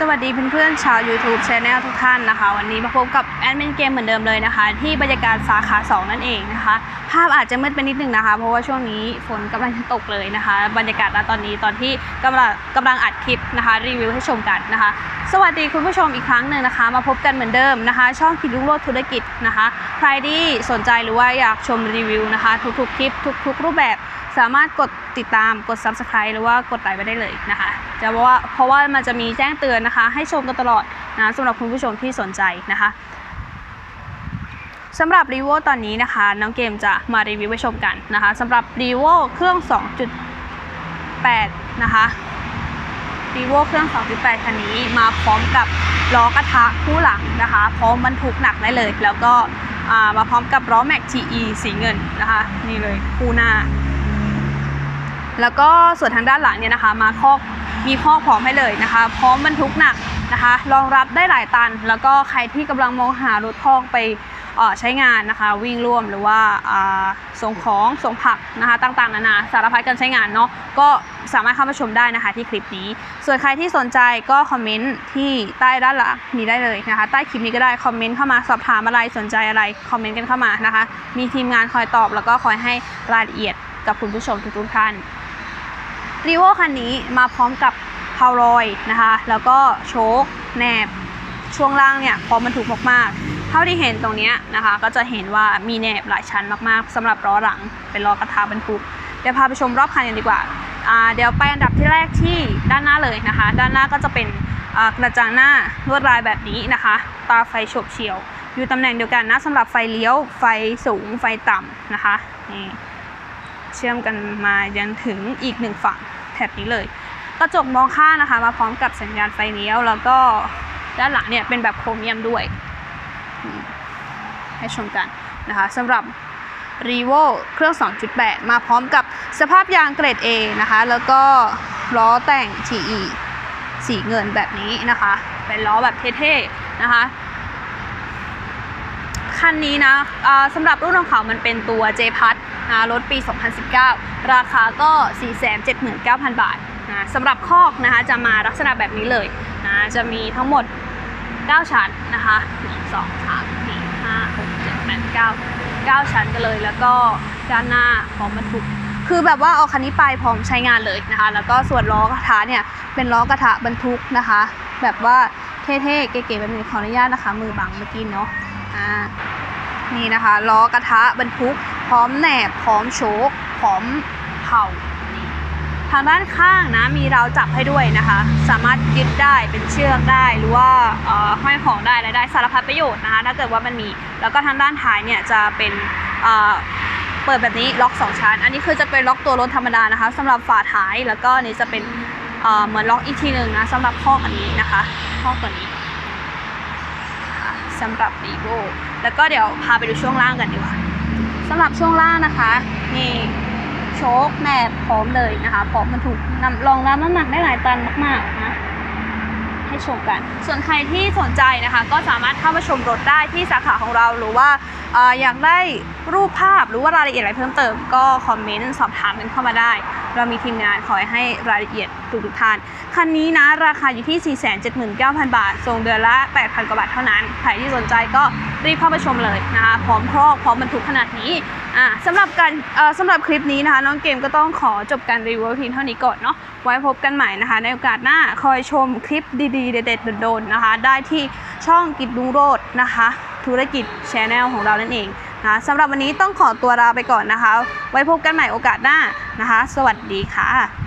สวัสดีเพื่อนๆชาว YouTube Channel ทุกท่านนะคะ วันนี้มาพบกับแอดมินเกมเหมือนเดิมเลยนะคะ ที่บรรยากาศสาขา 2 นั่นเองนะคะ ภาพอาจจะมืดไปนิดนึงนะคะ เพราะว่าช่วงนี้ฝนกำลังจะตกเลยนะคะ บรรยากาศณตอนนี้ตอนที่กำลังกำลังอัดคลิปนะคะ รีวิวให้ชมกันนะคะ สวัสดีคุณผู้ชมอีกครั้งหนึ่งนะคะ มาพบกันเหมือนเดิมนะคะ ช่องคิดลุงโลดธุรกิจนะคะ ใครที่สนใจหรือว่าอยากชมรีวิวนะคะ ทุกๆคลิปทุก ๆ รูปแบบ สามารถกดติดตามกด subscribe หรือว่ากดไลค์ไปได้เลยนะคะจะเพราะว่าเพราะว่ามันจะมีแจ้งเตือนนะคะ ให้ชมกันตลอดนะสำหรับคุณผู้ชมที่สนใจนะคะสำหรับรีโวตอนนี้นะคะ น้องเกมจะมารีวิวให้ชมกันนะคะสำหรับรีโวเครื่อง 2.8 นะคะรีโวเครื่อง 2.8 คันนี้มาพร้อมกับล้อกระทะคู่หลังนะคะ พร้อมบรรทุกหนักได้เลย แล้วก็มาพร้อมกับล้อแม็ก TE สีเงินนะคะ นี่เลยคู่หน้า แล้วก็ส่วนทางด้านหลังเนี่ยนะคะ มาคอกมีคอกพร้อมให้เลยนะคะ พร้อมบรรทุกหนักนะคะ รองรับได้หลายตัน แล้วก็ใครที่กำลังมองหารถคอกไปใช้งานนะคะ วิ่งร่วมหรือว่าอ่าส่งของส่งผักนะคะต่างๆนานาสารพัดการใช้งานเนาะก็สามารถเข้ามาชมได้นะคะที่คลิปนี้ ส่วนใครที่สนใจก็คอมเมนต์ที่ใต้ด้านหลังนี้ได้เลยนะคะ ใต้คลิปนี้ก็ได้คอมเมนต์เข้ามาสอบถามอะไรสนใจอะไรคอมเมนต์กันเข้ามานะคะ มีทีมงานคอยตอบแล้วก็คอยให้รายละเอียดกับคุณผู้ชมทุกๆท่าน รีโวคันนี้มาพร้อมกับพาวรอยนะคะ แล้วก็โชคแนบช่วงล่างเนี่ยพร้อมบรรทุกมากๆ เท่าที่เห็นตรงนี้นะคะ ก็จะเห็นว่ามีแนบหลายชั้นมากๆสำหรับล้อหลังเป็นล้อกระทะบรรทุกเดี๋ยวพาไปชมรอบคันกันดีกว่าเดี๋ยวไปอันดับที่แรกที่ด้านหน้าเลยนะคะ ด้านหน้าก็จะเป็นกระจังหน้าลวดลายแบบนี้นะคะ ตาไฟโฉบเฉี่ยว อยู่ตำแหน่งเดียวกันนะสำหรับไฟเลี้ยวไฟสูงไฟต่ำนะคะนี่ เชื่อมกันมายันถึงอีกหนึ่งฝั่งแถบนี้เลย กระจกมองข้างนะคะ มาพร้อมกับสัญญาณไฟเลี้ยว แล้วก็ด้านหลังเนี่ยเป็นแบบโครเมียมด้วย ให้ชมกันนะคะสำหรับ r e v o เครื่อง 2.8 มาพร้อมกับสภาพยางเกรด A นะคะ แล้วก็ล้อแต่ง TE สีเงินแบบนี้นะคะ เป็นล้อแบบเท่ๆนะคะ คันนี้นะสำหรับรุ่นของเขามันเป็นตัว J พัทนะรถปี 2019 ราคาก็ 479,000 บาทนะสำหรับคอกนะคะจะมาลักษณะแบบนี้เลยนะจะมีทั้งหมด 9 ชั้นนะคะ1 2 3 4 5 6 7 8 9 9 ชั้นกันเลย แล้วก็ด้านหน้าพร้อมบรรทุกคือแบบว่าเอาคันนี้ไปพร้อมใช้งานเลยนะคะ แล้วก็ส่วนล้อกระทะเนี่ยเป็นล้อกระทะบรรทุกนะคะ แบบว่าเท่ๆเก๋ๆแบบนี้ขออนุญาตนะคะ มือบังเมื่อกี้เนาะ อ่านี่นะคะล้อกระทะบรรทุก พร้อมแหนบพร้อมโชคพร้อมเผาทางด้านข้างนะมีราวจับให้ด้วยนะคะ สามารถยึดได้เป็นเชือกได้หรือว่าเอ่อห้อยของได้อะไรได้สารพัดประโยชน์นะคะถ้าเกิดว่ามันมี แล้วก็ทางด้านท้ายเนี่ยจะเป็นเอ่อเปิดแบบนี้ล็อก 2 ชั้น อันนี้คือจะเป็นล็อกตัวรถธรรมดานะคะสำหรับฝาท้ายแล้วก็นี้จะเป็นเอ่อเหมือนล็อกอีกทีหนึ่งนะสำหรับข้ออันนี้นะคะข้อตัวนี้ สำหรับ r e v o แล้วก็เดี๋ยวพาไปดูช่วงล่างกันดีกว่าสำหรับช่วงล่างนะคะนี่โชคแหนบพร้อมเลยนะคะพร้อมบรรทุกนำรองรับน้ำหนักได้หลายตันมากๆนะ ให้ชมกัน ส่วนใครที่สนใจนะคะ ก็สามารถเข้ามาชมรถได้ที่สาขาของเราหรือว่าอยากได้รูปภาพหรือว่ารายละเอียดอะไรเพิ่มเติม ก็คอมเมนต์สอบถามกันเข้ามาได้ เรามีทีมงานคอยให้รายละเอียดทุกทุกท่านคันนี้นะราคาอยู่ที่ 479,000 บาทส่งเดือนละ 8,000 กว่าบาทเท่านั้น ใครที่สนใจก็รีบเข้าไปชมเลยนะคะพร้อมครอกพร้อมบรรทุกขนาดนี้ อะสำหรับการสำหรับคลิปนี้นะคะ น้องเกมก็ต้องขอจบการรีวิวเพียงเท่านี้ก่อนเนาะไว้พบกันใหม่นะคะ ในโอกาสหน้าคอยชมคลิปดีๆ เด็ดๆโดนๆนะคะ ได้ที่ช่องกิจลุงโรดนะคะ ธุรกิจชแนลของเรานั่นเองนะะสำหรับวันนี้ต้องขอตัวลาไปก่อนนะคะ ไว้พบกันใหม่โอกาสหน้านะคะ สวัสดีค่ะ